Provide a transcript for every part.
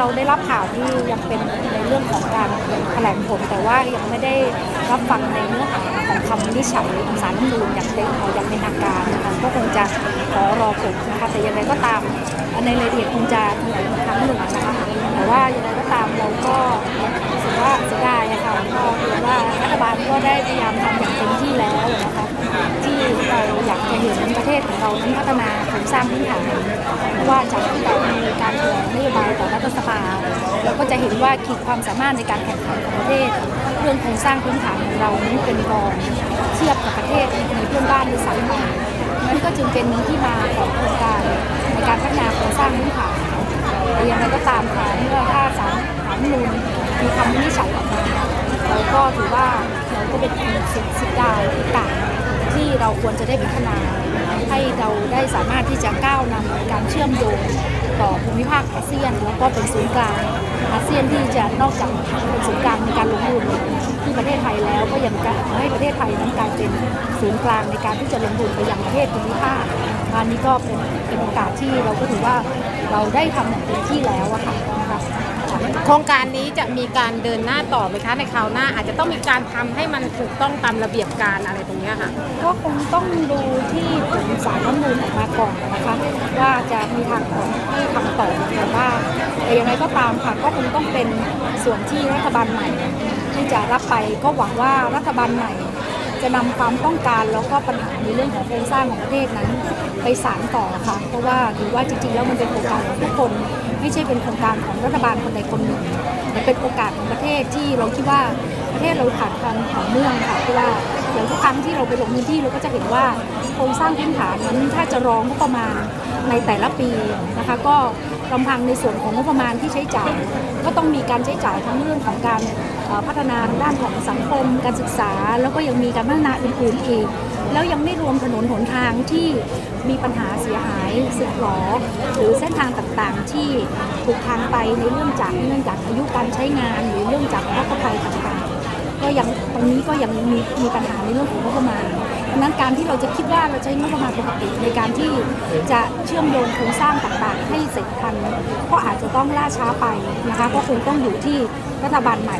เราได้รับข่าวที่ยังเป็นในเรื่องของการแถลงผล แต่ว่ายังไม่ได้รับฟังในเนื้อหาของคำวินิจฉัยของศาลรัฐธรรมนูญอย่างเป็นอย่างเป็นทางการนะคะก็คงจะขอรอผลนะคะแต่อย่างไรก็ตามในรายละเอียดคงจะแถลงอีกครั้งหนึ่งนะคะแต่ว่าอย่างไรก็ตามเราก็รู้สึกว่าเสียดายอะค่ะก็เห็นว่ารัฐบาลก็ได้พยายามทำอย่างเต็มที่แล้ว ว่าขีดความสามารถในการแข่งขันของประเทศ เรื่องโครงสร้างพื้นฐานของเรานั้นเป็นรองเทียบกับประเทศในเพื่อนบ้านในสังคมนั่นก็จึงเป็นที่มาของโครงการในการพัฒนาโครงสร้างพื้นฐานแต่อย่างไรก็ตามค่ะเมื่อถ้าศาลรัฐธรมนูญมีคำวินิจฉัยออกมาเราก็ถือว่าเราก็เป็นอีกสิ่งสิ่งใดต่างที่เราควรจะได้พัฒนา ให้เราได้สามารถที่จะก้าวนำการเชื่อมโยง ต่อภูมิภาคอาเซียน แล้วก็เป็นศูนย์กลางอาเซียนที่จะนอกจากเป็นศูนย์กลางในการลงทุนที่ประเทศไทยแล้วก็ยังจะให้ประเทศไทยนั้นกลายเป็นศูนย์กลางในการที่จะลงทุนไปยังประเทศภูมิภาคอันนี้ก็เป็นเป็นโอกาสที่เราก็ถือว่าเราได้ทำอย่างเต็มที่แล้วอะค่ะนะคะ โครงการนี้จะมีการเดินหน้าต่อไหมคะในคราวหน้า อาจจะต้องมีการทำให้มันถูกต้องตามระเบียบการอะไรตรงนี้ค่ะ ก็คงต้องดูที่ผลสารรัฐมนูญออกมาก่อนนะคะว่าจะมีทางออกที่คำตอบอย่างไรบ้างแต่อย่างไรก็ตามค่ะก็คงต้องเป็นส่วนที่รัฐบาลใหม่ ที่จะรับไปก็หวังว่ารัฐบาลใหม่ จะนำความต้องการแล้วก็ปัญหาในเรื่องของโครงสร้างของประเทศนั้น ไปสานต่อค่ะ เพราะว่าถือว่าจริงๆแล้วมันเป็นโครงการของทุกคน ไม่ใช่เป็นโครงการของรัฐบาลคนใดคนหนึ่งแต่เป็นโอกาสของประเทศที่เราคิดว่าประเทศเราขาดความต่อเนื่องค่ะเพราะว่าอย่างทุกครั้งที่เราไปลงพื้นที่เราก็จะเห็นว่าโครงสร้างพื้นฐานนั้นถ้าจะรองงบประมาณในแต่ละปีนะคะก็ ลำพังในส่วนของงบประมาณที่ใช้จ่าย ก็ต้องมีการใช้จ่ายทั้งเรื่องของการพัฒนาด้านของสังคม การศึกษา แล้วก็ยังมีการพัฒนาอื่นๆอีกแล้วยังไม่รวมถนนหนทางที่มีปัญหาเสียหายสึกหรอหรือเส้นทางต่างๆที่ถูกทางไปในเรื่องจากเนื่องจากอายุการใช้งาน หรือเรื่องจากอุทกภัยต่างๆ ก็ยังตรงนี้ก็ยังมีมีปัญหาในเรื่องของงบประมาณดังนั้นการที่เราจะคิดว่าเราใช้งบประมาณปกติในการที่จะเชื่อมโยงโครงสร้างต่างๆ ให้เสร็จทันก็อาจจะต้องล่าช้าไปนะคะก็คงต้องอยู่ที่รัฐบาลใหม่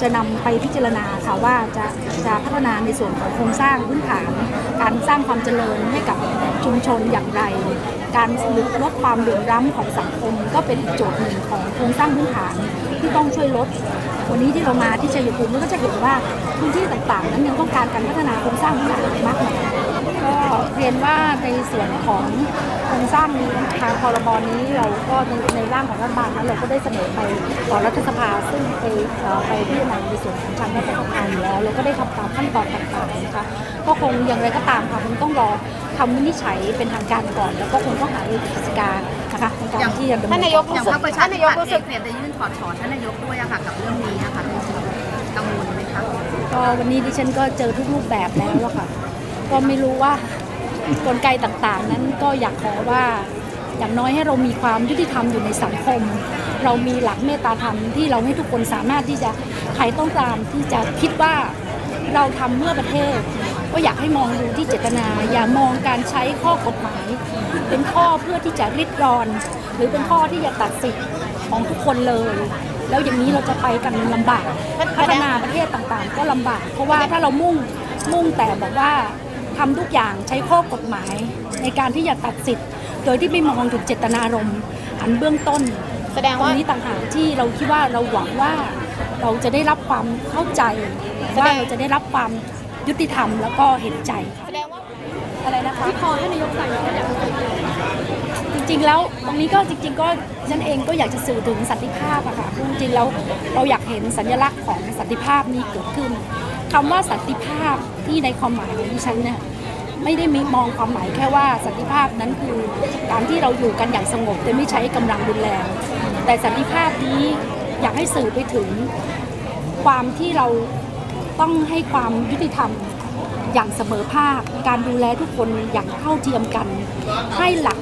จะนำไปพิจารณาค่ะว่าจะจะพัฒนาในส่วนของโครงสร้างพื้นฐาน การสร้างความเจริญให้กับชุมชนอย่างไร การลดความเหลื่อมล้ำของสังคม ก็เป็นอีกโจทย์หนึ่งของโครงสร้างพื้นฐานที่ต้องช่วยลด วันนี้ที่เรามาที่ชัยภูมิเราก็จะเห็นว่าพื้นที่ต่างๆ นั้นยังต้องการการพัฒนาโครงสร้างพื้นฐานมากมาย ก็เรียนว่าในส่วนของโครงสร้างนี้ทางพรบนี้เราก็ในในร่างของรัฐบาลนั้นเราก็ได้เสนอไปต่อรัฐสภาซึ่งไปเอ่อไปพิจารณาในส่วนของทางรัฐสภาอยู่แล้วเราก็ได้ทำตามขั้นตอนต่างๆนะคะก็คงอย่างไรก็ตามค่ะคงต้องรอคำวินิจฉัยเป็นทางการก่อน แล้วก็คงต้องหารือกิจการนะคะในการที่จะดำเนินท่านนายกอย่างรู้สึพรกรคประชาท่านธินายกปัตย์รู้เอสึกงเนี่ยจะยื่นถอดถอนท่านนายกด้วยอะค่ะกับเรื่องนี้อะค่ะกังวลไหมคะก็วันนี้ดิฉันก็เจอทุกรูปแบบแล้วอะค่ะ ก็ไม่รู้ว่ากลไกต่างๆ นั้นก็อยากขอว่าอย่างน้อยให้เรามีความยุติธรรมอยู่ในสังคม เรามีหลักเมตตาธรรมที่เราให้ทุกคนสามารถที่จะใครต้องการที่จะคิดว่าเราทำเมื่อประเทศ ก็อยากให้มองดูที่เจตนา อย่ามองการใช้ข้อกฎหมาย เป็นข้อเพื่อที่จะริดรอน หรือเป็นข้อที่จะตัดสิทธิ์ของทุกคนเลย แล้วอย่างนี้เราจะไปกันลำบากพัฒนาประเทศต่างๆ ก็ลำบาก เพราะว่าถ้าเรามุ่งมุ่งแต่บอกว่า ทำทุกอย่างใช้ข้อกฎหมาย ในการที่จะตัดสิทธิ์ โดยที่ไม่มองถึงเจตนารมณ์อันเบื้องต้น แสดงตรว่างนี้ต่างหากที่เราคิดว่าเราหวังว่าเราจะได้รับความเข้าใจแสดงว่าเราจะได้รับความยุติธรรมแล้วก็เห็นใจแสดงว่าอะไรนะคะที่พอท่านนายกสั่งจริงๆแล้วตรงนี้ก็จริง ๆ ก็ฉันเองก็อยากจะสื่อถึงสันติภาพอะค่ะจริงๆแล้วเราอยากเห็นสัญลักษณ์ของสันติภาพนี้เกิดขึ้นคำว่าสันติภาพที่ในความหมายของดิฉันเนี่ย ไม่ได้มีมองความหมายแค่ว่าสันติภาพนั้นคือการที่เราอยู่กันอย่างสงบแต่ไม่ใช้กำลังรุนแรง แต่สันติภาพนี้อยากให้สื่อไปถึงความที่เราต้องให้ความยุติธรรมอย่างเสมอภาค การดูแลทุกคนอย่างเท่าเทียมกัน ให้หลัก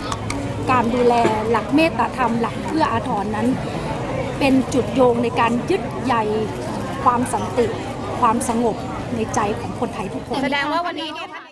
การดูแลหลักเมตตาธรรม หลักเพื่ออาทรนั้น เป็นจุดโยงในการยึดใยความสันติ ความสงบในใจของคนไทยทุกคน แสดงว่าวันนี้เนี่ย